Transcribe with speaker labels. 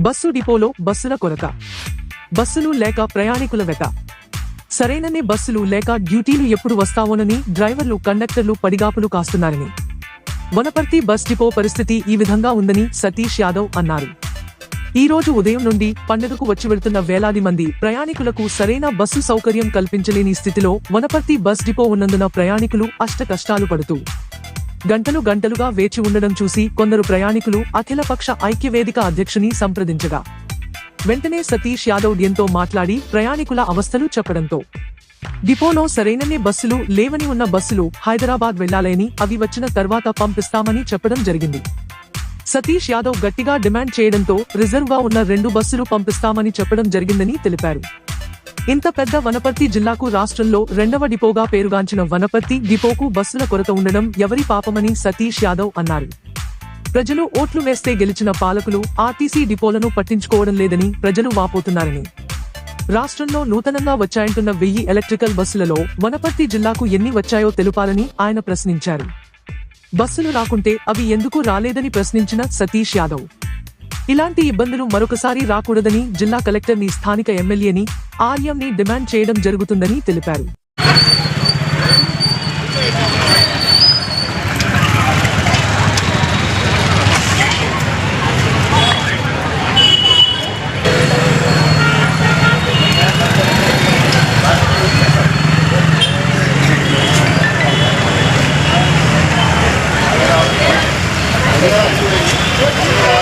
Speaker 1: Bus డిపోలో బస్సుల కొరత. బస్సులు లేక ప్రయాణికుల వెత. సరైననే బస్సులు లేక డ్యూటీలు ఎప్పుడు వస్తావోనని డ్రైవర్లు కండక్టర్లు పడిగాపులు కాస్తున్నారని. వనపర్తి బస్ డిపో పరిస్థితి ఈ విధంగా ఉందని సతీష్ యాదవ్ అన్నారు. ఈ రోజు ఉదయం నుండి పండుగకు వచ్చి వెళ్తున్న వేలాది మంది ప్రయాణికులకు సరైన బస్సు సౌకర్యం కల్పించలేని స్థితిలో వనపర్తి బస్ డిపో ఉన్నందున ప్రయాణికులు అష్ట కష్టాలు పడుతూ గంటలు గంటలుగా వేచి ఉండడం చూసి కొందరు ప్రయాణికులు అఖిలపక్ష ఐక్యవేదిక అధ్యక్షుని సంప్రదించగా. వెంటనే సతీష్ యాదవ్ ఎంతో మాట్లాడి ప్రయాణికుల అవస్థలు చెప్పడంతో. డిపోలో సరైనన్ని బస్సులు లేవని ఉన్న బస్సులు హైదరాబాద్ వెళ్ళాలని అవి వచ్చిన తర్వాత పంపిస్తామని చెప్పడం జరిగింది. సతీష్ యాదవ్ గట్టిగా డిమాండ్ చేయడంతో రిజర్వ్గా ఉన్న రెండు బస్సులు పంపిస్తామని చెప్పడం జరిగిందని తెలిపారు. ఇంత పెద్ద వనపర్తి జిల్లాకు రాష్ట్రంలో రెండవ డిపోగా పేరుగాంచిన వనపర్తి డిపోకు బస్సుల కొరత ఉండడం ఎవరి పాపమని సతీష్ యాదవ్ అన్నారు. ప్రజలు ఓట్లు వేస్తే గెలిచిన పాలకులు ఆర్టీసీ డిపోలను పట్టించుకోవడం లేదని ప్రజలు వాపోతున్నారని. రాష్ట్రంలో నూతనంగా వచ్చాయంటున్న వెయ్యి ఎలక్ట్రికల్ బస్సులలో వనపర్తి జిల్లాకు ఎన్ని వచ్చాయో తెలుపాలని ఆయన ప్రశ్నించారు. బస్సులు రాకుంటే అవి ఎందుకు రాలేదని ప్రశ్నించిన సతీష్ యాదవ్. ఇలాంటి ఇబ్బందులు మరొకసారి రాకూడదని జిల్లా కలెక్టర్ని స్థానిక ఎమ్మెల్యేని ఆర్యంని డిమాండ్ చేయడం జరుగుతుందని తెలిపారు Yeah.